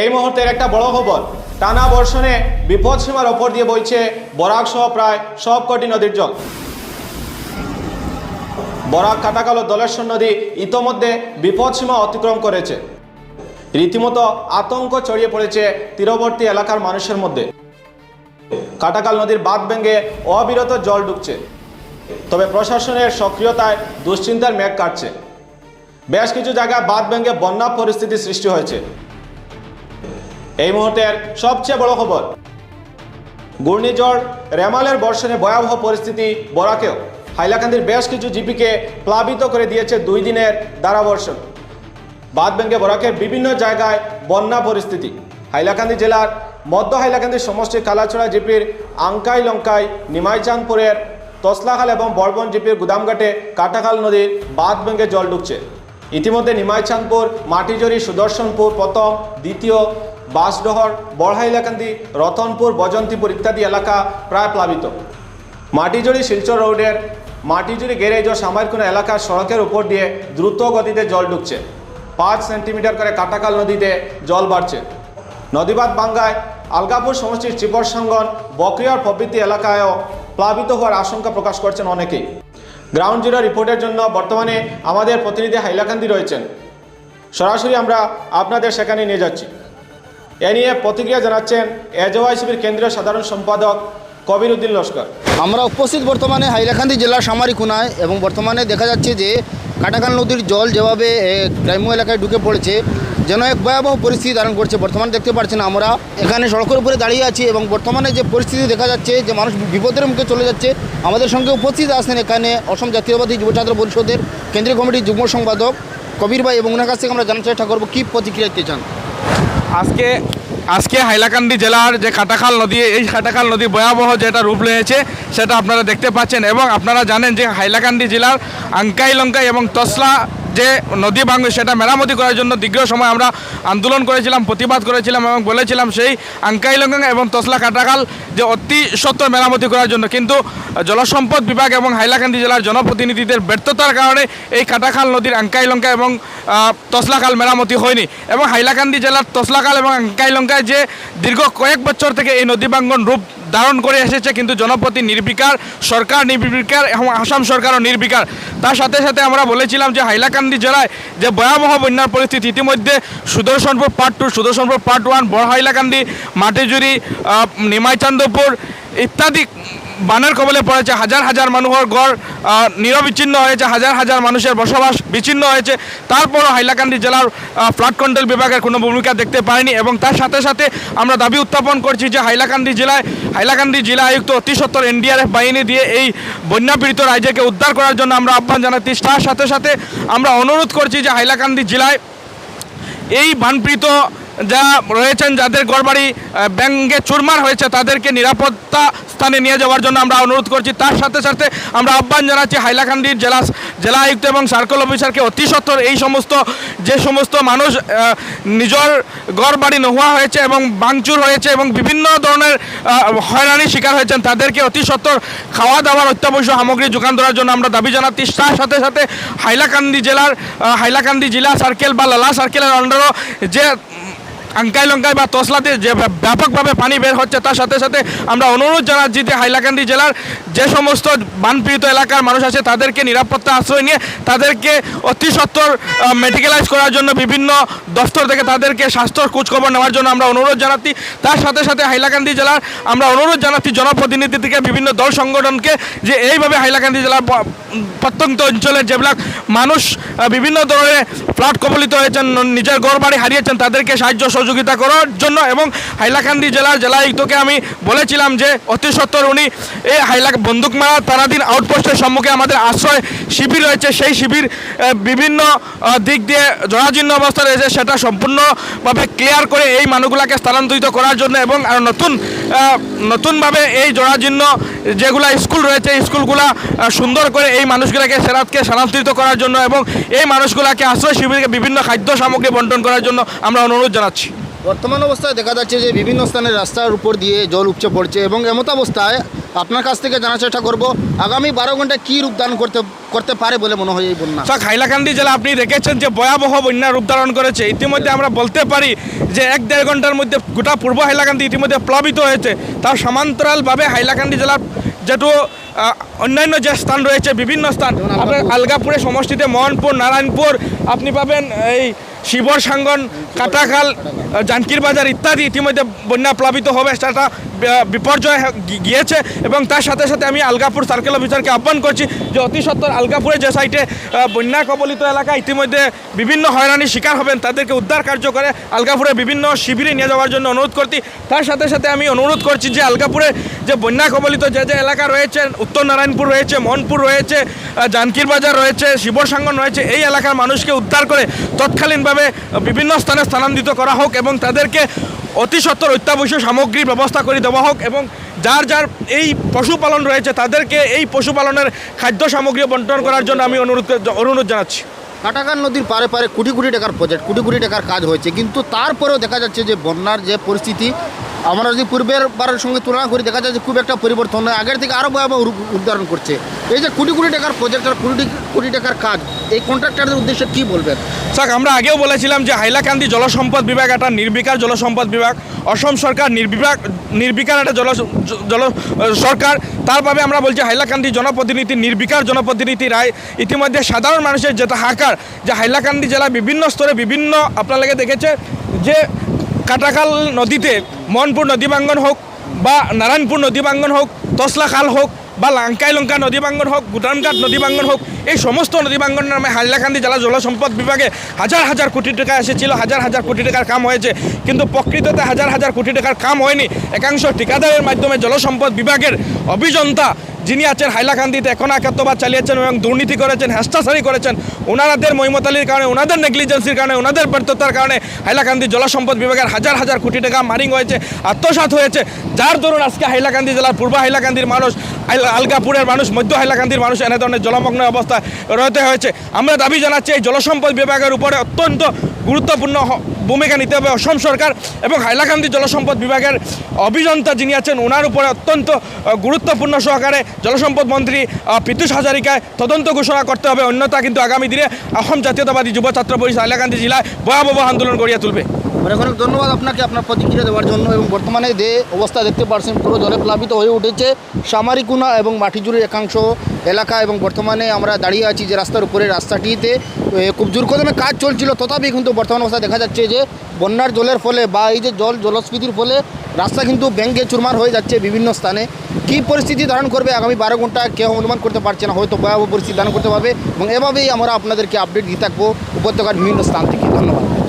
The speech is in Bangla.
এই মুহূর্তের একটা বড় খবর। টানা বর্ষণে বিপদসীমার ওপর দিয়ে বইছে বরাক সহ প্রায় সবকটি নদীর জল। বরাক কাটাকালো দলেশ্বর নদী ইতোমধ্যে বিপদসীমা অতিক্রম করেছে। রীতিমতো আতঙ্ক ছড়িয়ে পড়েছে তীরবর্তী এলাকার মানুষের মধ্যে। কাটাকাল নদীর বাঁধ ভেঙে অবিরত জল ঢুকছে তবে প্রশাসনের সক্রিয়তায় দুশ্চিন্তার মেঘ কাটছে। বেশ কিছু জায়গায় বাঁধ ভেঙে বন্যা পরিস্থিতি সৃষ্টি হয়েছে। এই মুহূর্তের সবচেয়ে বড় খবর, ঘূর্ণিঝড় রেমালের বর্ষণে ভয়াবহ পরিস্থিতি বরাকেও হাইলাকান্দির বেশ কিছু জিপিকে প্লাবিত করে দিয়েছে দুই দিনের ধারাবর্ষণ বাদ ভেঙে বরাকের বিভিন্ন জায়গায় বন্যা পরিস্থিতি। হাইলাকান্দি জেলার মধ্য হাইলাকান্দি সমষ্টি কালাছড়া জিপির আঙ্কাই লঙ্কাই নিমাইচাঁদপুরের তসলাখাল এবং বরবন জিপির গুদামঘাটে কাটাখাল নদীর বাঁধ ভেঙে জল ঢুকছে। ইতিমধ্যে নিমাইচাঁদপুর, মাটিজরি, সুদর্শনপুর, প্রথম, দ্বিতীয় বাসডহর বড়হাইলাকান্দি, রতনপুর, বজন্তীপুর ইত্যাদি এলাকা প্রায় প্লাবিত। মাটিজুড়ি শিলচর রোডের মাটিজুড়ি গ্যারেজ ও সামারকুনা এলাকার সড়কের উপর দিয়ে দ্রুত গতিতে জল ঢুকছে। পাঁচ সেন্টিমিটার করে কাটাকাল নদীতে জল বাড়ছে। নদীবাদ বাঙ্গায় আলগাপুর সমষ্টির চিপর সাঙ্গন বকরিয়ার প্রভৃতি এলাকায়ও প্লাবিত হওয়ার আশঙ্কা প্রকাশ করছেন অনেকেই। গ্রাউন্ড জিরো রিপোর্টের জন্য বর্তমানে আমাদের প্রতিনিধি হাইলাকান্দি রয়েছেন। সরাসরি আমরা আপনাদের সেখানে নিয়ে যাচ্ছি। এ নিয়ে প্রতিক্রিয়া জানাচ্ছেন এজওয়াইসিবির কেন্দ্রীয় সাধারণ সম্পাদক কবির উদ্দিন লস্কর। আমরা উপস্থিত বর্তমানে হাইলাকান্দি জেলার সামারিকুনায় এবং বর্তমানে দেখা যাচ্ছে যে কাটাকাল নদীর জল যেভাবে গ্রাম্য এলাকায় ঢুকে পড়েছে, যেন এক ভয়াবহ পরিস্থিতি ধারণ করছে। বর্তমানে দেখতে পাচ্ছেন আমরা, এখানে সড়কের উপরে দাঁড়িয়ে আছি এবং বর্তমানে যে পরিস্থিতি দেখা যাচ্ছে, যে মানুষ বিপদের মুখে চলে যাচ্ছে, আমাদের সঙ্গে উপস্থিত আছেন এখানে অসম জাতীয়বাদী যুব ছাত্র পরিষদের কেন্দ্রীয় কমিটির যুগ্ম সম্পাদক কবির ভাই এবং ওনার কাছ থেকে আমরা জানার চেষ্টা করব কী প্রতিক্রিয়া দিতে চান? আজকে আজকে হাইলাকান্দি জেলার যে কাটাখাল নদী, এই কাটাখাল নদী ভয়াবহ যেটা রূপ রয়েছে সেটা আপনারা দেখতে পাচ্ছেন এবং আপনারা জানেন যে হাইলাকান্দি জেলার আঙ্কাই লঙ্কাই এবং তসলা যে নদী ভাঙবে সেটা মেরামতি করার জন্য দীর্ঘ সময় আমরা আন্দোলন করেছিলাম প্রতিবাদ করেছিলাম এবং বলেছিলাম সেই আঙ্কাই লঙ্কা এবং তসলা কাটাখাল যে অতি সত্য মেরামতি করার জন্য। কিন্তু জলসম্পদ বিভাগ এবং হাইলাকান্দি জেলার জনপ্রতিনিধিদের ব্যর্থতার কারণে এই কাটাখাল নদীর আঙ্কাই লঙ্কা এবং আহ, তসলাখাল মেরামতি হয়নি এবং হাইলাকান্দি জেলার তসলাখাল এবং আঙ্কাই লঙ্কায় যে দীর্ঘ কয়েক বছর থেকে এই নদী ভাঙ্গন রূপ ধারণ করে এসেছে, কিন্তু জনপ্রতি নির্বিকার, সরকার নির্বিকার এবং আসাম সরকারও নির্বিকার। তার সাথে সাথে আমরা বলেছিলাম যে হাইলাকান্দি জেলায় যে ভয়াবহ বন্যার পরিস্থিতি, ইতিমধ্যে Sudarshanpur part two Sudarshanpur part one বড় হাইলাকান্দি মাটিজুরি নিমাইচান্দপুর ইত্যাদি বানের কবলে পড়েছে, হাজার হাজার মানুষের গড় নিরবিচ্ছিন্ন হয়েছে, হাজার হাজার মানুষের বসবাস বিচ্ছিন্ন হয়েছে। তারপরও হাইলাকান্দি জেলার ফ্লাড কন্ট্রোল বিভাগের কোনো ভূমিকা দেখতে পাইনি এবং তার সাথে সাথে আমরা দাবি উত্থাপন করছি যে হাইলাকান্দি জেলায়, হাইলাকান্দি জেলা আয়ুক্ত অতি সত্তর এনডিআরএফ বাহিনী দিয়ে এই বন্যাপীড়িত রাজ্যকে উদ্ধার করার জন্য আমরা আহ্বান জানাচ্ছি। তার সাথে সাথে আমরা অনুরোধ করছি যে হাইলাকান্দি জেলায় এই বানপীড়িত যা রয়েছেন, যাদের ঘরবাড়ি ব্যাঙ্গে চুরমার হয়েছে, তাদেরকে নিরাপত্তা স্থানে নিয়ে যাওয়ার জন্য আমরা অনুরোধ করছি। তার সাথে সাথে আমরা আহ্বান জানাচ্ছি হাইলাকান্দির জেলা জেলা আয়ুক্ত এবং সার্কেল অফিসারকে অতি সত্বর এই সমস্ত, যে সমস্ত মানুষ নিজের ঘর বাড়ি নোহোয়া হয়েছে এবং ভাঙচুর হয়েছে এবং বিভিন্ন ধরনের হয়রানির শিকার হয়েছেন, তাদেরকে অতি সত্বর খাওয়া দাওয়ার অত্যাবশ্যক সামগ্রী যোগান দেওয়ার জন্য আমরা দাবি জানাচ্ছি। তার সাথে সাথে হাইলাকান্দি জেলার হাইলাকান্দি জেলা সার্কেল বা লালা সার্কেলের আন্ডারও যে আঙ্কাই লঙ্কাই বা তসলাতে যে ব্যাপকভাবে পানি বের হচ্ছে, তার সাথে সাথে আমরা অনুরোধ জানাচ্ছি যে হাইলাকান্দি জেলার যে সমস্ত বানপীড়িত এলাকার মানুষ আছে, তাদেরকে নিরাপত্তা আশ্রয় নিয়ে তাদেরকে অতি সত্বর মেডিকেলাইজ করার জন্য বিভিন্ন দফতর থেকে তাদেরকে স্বাস্থ্যর খোঁজখবর নেওয়ার জন্য আমরা অনুরোধ জানাচ্ছি। তার সাথে সাথে হাইলাকান্দি জেলার আমরা অনুরোধ জানাচ্ছি জনপ্রতিনিধি থেকে বিভিন্ন দল সংগঠনকে যে এইভাবে হাইলাকান্দি জেলার প্রত্যন্ত অঞ্চলের যেবিলাক মানুষ বিভিন্ন ধরনের ফ্লাড কবলিত হয়েছেন, নিজের ঘর বাড়ি হারিয়েছেন, তাদেরকে সাহায্য সহযোগিতা করার জন্য এবং হাইলাকান্দি জেলার জেলা আয়ুক্তকে আমি বলেছিলাম যে অতি সত্তর উনি এই হাইলাক বন্দুকমারা তারাদিন আউটপোস্টের সম্মুখে আমাদের আশ্রয় শিবির রয়েছে। সেই শিবির বিভিন্ন দিক দিয়ে জরাজীর্ণ অবস্থা রয়েছে। সেটা সম্পূর্ণভাবে ক্লিয়ার করে এই মানুষগুলাকে স্থানান্তরিত করার জন্য এবং আর নতুন নতুনভাবে এই জরাজীর্ণ যেগুলা স্কুল রয়েছে, স্কুলগুলা সুন্দর করে এই মানুষগুলাকে সেরাতকে স্থানান্তরিত করার জন্য এবং এই মানুষগুলাকে আশ্রয় শিবিরকে বিভিন্ন খাদ্য সামগ্রী বন্টন করার জন্য আমরা অনুরোধ জানাচ্ছি। বর্তমান অবস্থায় দেখা যাচ্ছে যে বিভিন্ন স্থানে রাস্তার উপর দিয়ে জল উপচে পড়ছে এবং এমত অবস্থায় আপনার কাছ থেকে জানার চেষ্টা করব। আগামী বারো ঘন্টায় কী রূপদান করতে করতে পারে বলে মনে হয় এই বন্যা? সব হাইলাকান্দি জেলা আপনি দেখেছেন যে ভয়াবহ বন্যা রূপ ধারণ করেছে। ইতিমধ্যে আমরা বলতে পারি যে এক দেড় ঘণ্টার মধ্যে গোটা পূর্ব হাইলাকান্দি ইতিমধ্যে প্লাবিত হয়েছে। তার সমান্তরালভাবে হাইলাকান্দি জেলার যেটু অন্যান্য যে স্থান রয়েছে বিভিন্ন স্থান আপনার সমষ্টিতে মোহনপুর নারায়ণপুর আপনি পাবেন এই শিবর সাঙ্গন কাটাখাল, জানকির বাজার ইত্যাদি ইতিমধ্যে বন্যা প্লাবিত হবে, সেটা বিপর্যয় গিয়েছে এবং তার সাথে সাথে আমি আলগাপুর সার্কেল অফিসারকে আহ্বান করছি যে অতি সত্বর আলগাপুরে যে সাইটে বন্যা কবলিত এলাকা ইতিমধ্যে বিভিন্ন হয়রানির শিকার হবেন, তাদেরকে উদ্ধার কার্য করে আলগাপুরে বিভিন্ন শিবিরে নিয়ে যাওয়ার জন্য অনুরোধ করছি। তার সাথে সাথে আমি অনুরোধ করছি যে আলগাপুরে যে বন্যা কবলিত যে যে এলাকা রয়েছে, উত্তর নারায়ণপুর রয়েছে মনপুর রয়েছে জানকির বাজার রয়েছে, শিবরসাঙ্গন রয়েছে, এই এলাকার মানুষকে উদ্ধার করে তৎকালীনভাবে বিভিন্ন স্থানে স্থানান্তরিত করা হোক এবং তাদেরকে অতি সত্বর অত্যাবশ্যক সামগ্রীর ব্যবস্থা করে দেওয়া হোক এবং যার যার এই পশুপালন রয়েছে তাদেরকে এই পশুপালনের খাদ্য সামগ্রী বন্টন করার জন্য আমি অনুরোধ অনুরোধ জানাচ্ছি। কাটাকাল নদীর পারে পারে কোটি কোটি টাকার প্রজেক্ট কোটি কোটি টাকার কাজ হয়েছে। কিন্তু তারপরেও দেখা যাচ্ছে যে বন্যার যে পরিস্থিতি, আমরা যদি পূর্বের বারের সঙ্গে তুলনা করি, দেখা যাচ্ছে খুব একটা পরিবর্তন আগের থেকে আরও ভয়াবহ উদ্ধারণ করছে। এই যে কোটি কোটি টাকার প্রজেক্ট আর কোটি কোটি টাকার কাজ এই কন্ট্রাক্টরদের উদ্দেশ্যে কী বলবেন? স্যার আমরা আগেও বলেছিলাম যে হাইলাকান্দি জলসম্পদ বিভাগ একটা নির্বিকার জলসম্পদ বিভাগ, অসম সরকার নির্বিভাগ, নির্বিকার একটা জল জল সরকার। তারভাবে আমরা বলছি হাইলাকান্দি জনপ্রতিনিধি নির্বিকার জনপ্রতিনিধি রায়। ইতিমধ্যে সাধারণ মানুষের যেটা হাকার যে হাইলাকান্দি জেলা বিভিন্ন স্তরে বিভিন্ন আপনার দেখেছে যে কাটাকাল নদীতে মনপুর নদী ভাঙ্গন হোক বা নারায়ণপুর নদী ভাঙ্গন হোক, তসলা খাল হোক বা লাঙ্কাই লঙ্কা নদী বাঙ্গন হোক গুদানঘাট নদী বাঙ্গন হোক এই সমস্ত নদী বাঙ্গনের নামে হাইলাকান্দি জেলা জলসম্পদ বিভাগে হাজার হাজার কোটি টাকা এসেছিল, হাজার হাজার কোটি টাকার কাম হয়েছে। কিন্তু প্রকৃততে হাজার হাজার কোটি টাকার কাম হয়নি। একাংশ ঠিকাদারের মাধ্যমে জলসম্পদ বিভাগের অভিযন্তা যিনি আছেন হাইলাকান্দিতে এখন একাত্তবার চালিয়েছেন এবং দুর্নীতি করেছেন হেস্টাসারি করেছেন ওনাদের মহিমতালির কারণে, ওনাদের নেগলিজেন্সির কারণে, ওনাদের ব্যর্থতার কারণে হাইলাকান্দি জলসম্পদ বিভাগের হাজার হাজার কোটি টাকা মারিং হয়েছে, আত্মসাৎ হয়েছে। যার দরুন আজকে হাইলাকান্দি জেলার পূর্ব হাইলাকান্দির মানুষ আলগাপুরের মানুষ, মধ্য হাইলাকান্দির মানুষ এনে ধরনের জলমগ্ন অবস্থায় রয়েতে হয়েছে। আমরা দাবি জানাচ্ছি, এই জলসম্পদ বিভাগের উপরে অত্যন্ত গুরুত্বপূর্ণ ভূমিকা নিতে হবে অসম সরকার এবং হাইলাকান্দি জলসম্পদ বিভাগের অভিযন্তা যিনি আছেন, ওনার উপরে অত্যন্ত গুরুত্বপূর্ণ সহকারে জলসম্পদ মন্ত্রী পীতুষ হাজারিকায় তদন্ত ঘোষণা করতে হবে। অন্যথা কিন্তু আগামী দিনে অসম জাতীয়তাবাদী যুব ছাত্র পরিষদ হাইলাকান্দি জেলায় ভয়াবহ আন্দোলন গড়িয়ে তুলবে। অনেক অনেক ধন্যবাদ আপনাকে আপনার প্রতিক্রিয়া দেওয়ার জন্য এবং বর্তমানে যে অবস্থা দেখতে পাচ্ছেন পুরো জলে প্লাবিত হয়ে উঠেছে। সামারিকুনা এবং মাটিজুরির একাংশ এলাকা এবং বর্তমানে আমরা দাঁড়িয়ে আছি যে রাস্তার উপরে, রাস্তাটিতে। খুব জোর কদমে কাজ চলছিল, তথাপি কিন্তু বর্তমান অবস্থা দেখা যাচ্ছে যে বন্যার জলের ফলে বা এই যে জল, জলস্ফীতির ফলে রাস্তা কিন্তু ব্যাঙ্গে চুরমার হয়ে যাচ্ছে বিভিন্ন স্থানে। কী পরিস্থিতি ধারণ করবে আগামী বারো ঘণ্টা কেউ অনুমান করতে পারছে না, হয়তো ভয়াবহ পরিস্থিতি ধারণ করতে পারবে এবং এভাবেই আমরা আপনাদেরকে আপডেট দিয়ে থাকব উপত্যকার বিভিন্ন স্থান থেকে। ধন্যবাদ।